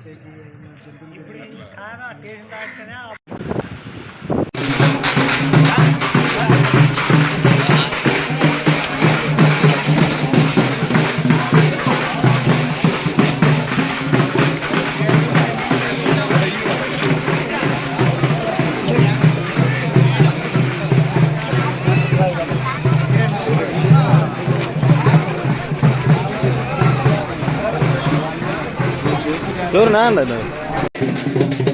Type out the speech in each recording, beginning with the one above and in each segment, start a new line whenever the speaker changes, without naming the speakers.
No sé si es un que es. Dur nada. Né?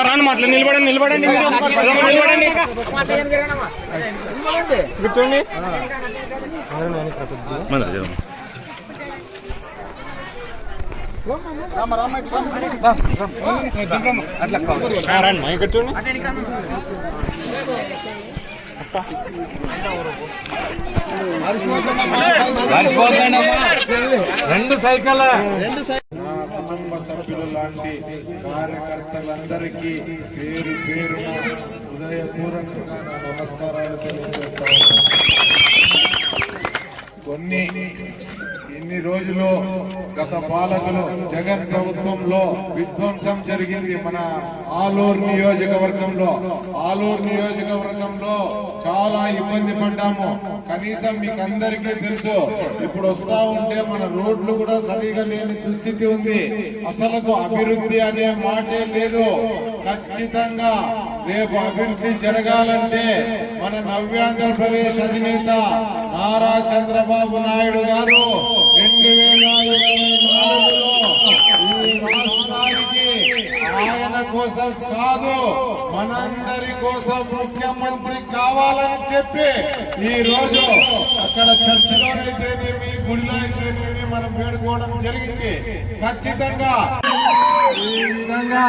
రాను మాటలు నిలబడండి నిలబడండి నిలబడండి. కూర్చోండి. రండి చూడండి రెండు సైకిల్
నా కుటుంబ సభ్యులు లాంటి కార్యకర్తలందరికీ పేరు పేరున హృదయపూర్వకంగా నా నమస్కారాలు తెలియజేస్తా. కొన్ని ఇన్ని రోజులు గత పాలకులు జగన్ ప్రభుత్వంలో విధ్వంసం జరిగింది మన ఆలూరు నియోజకవర్గంలో. ఆలూరు నియోజకవర్గంలో చాలా ఇబ్బంది పడ్డాము. కనీసం మీకు అందరికీ తెలుసు ఇప్పుడు వస్తా ఉంటే మన రోడ్లు కూడా సరిగా లేని దుస్థితి ఉంది. అసలు అభివృద్ధి అనే మాటే లేదు. ఖచ్చితంగా రేపు అభివృద్ధి జరగాలంటే మన నవ్యాంధ్రప్రదేశ్ అధినేత నారా చంద్రబాబు నాయుడు గారు రెండు వేల ఇరవై నాలుగులో ఈ రాష్ట్రానికి ఆయన కోసం కాదు మనందరి కోసం ముఖ్యమంత్రి కావాలని చెప్పి ఈ రోజు అక్కడ చర్చిలోనైతేనేమి గుడిలో అయితేనేమి మనం వేడుకోవడం జరిగింది. ఖచ్చితంగా ఈ విధంగా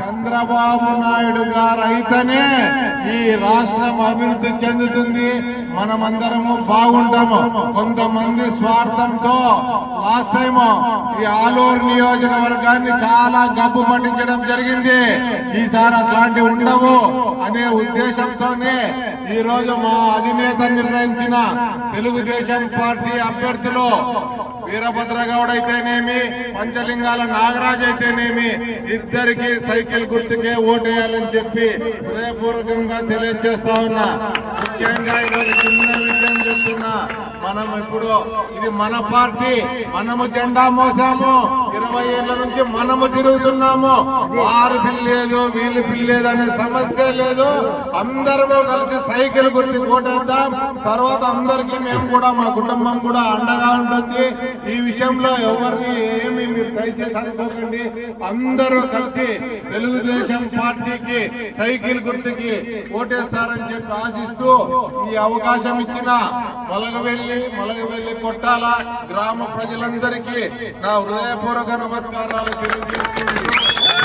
చంద్రబాబు నాయుడు గారు అయితేనే ఈ రాష్ట్రం అభివృద్ధి చెందుతుంది. మనమందరము బాగుంటాము. కొంతమంది స్వార్థంతో లాస్ట్ టైం ఈ ఆలూరు నియోజకవర్గాన్ని చాలా గబ్బు పట్టించడం జరిగింది. ఈసారి అట్లాంటి ఉండవు అనే ఉద్దేశంతోనే ఈ రోజు మా అధినేత నిర్ణయించిన తెలుగుదేశం పార్టీ అభ్యర్థులు వీరభద్రగౌడ్ అయితేనేమి పంచలింగాల నాగరాజ్ అయితేనేమి ఇద్దరికి సైకిల్ గుర్తుకే ఓటేయాలని చెప్పి హృదయపూర్వకంగా తెలియజేస్తా ఉన్నా. ముఖ్యంగా ఈరోజు చిన్న విషయం చెప్తున్నా. మనం ఇప్పుడు ఇది మన పార్టీ మనము జెండా మోసాము. ఇరవై ఏళ్ళ నుంచి మనము తిరుగుతున్నాము. వారు పిల్లేదు వీళ్ళు పిల్లేదు అనే సమస్య లేదు. అందరము కలిసి సైకిల్ గుర్తు కోటేద్దాం. తర్వాత అందరికీ మేము కూడా మా కుటుంబం కూడా అండగా ఉంటుంది. ఈ విషయంలో ఎవరిని ఏమి మీరు దయచేసి అనుకోకండి. అందరూ కలిసి తెలుగుదేశం పార్టీకి సైకిల్ గుర్తుకి ఓటేస్తారని చెప్పి ఆశిస్తూ ఈ అవకాశం ఇచ్చిన మొలగవెల్లి మొలగవెల్లి కొట్టాల గ్రామ ప్రజలందరికీ నా హృదయపూర్వక నమస్కారాలు తెలియజేసుకుంటూ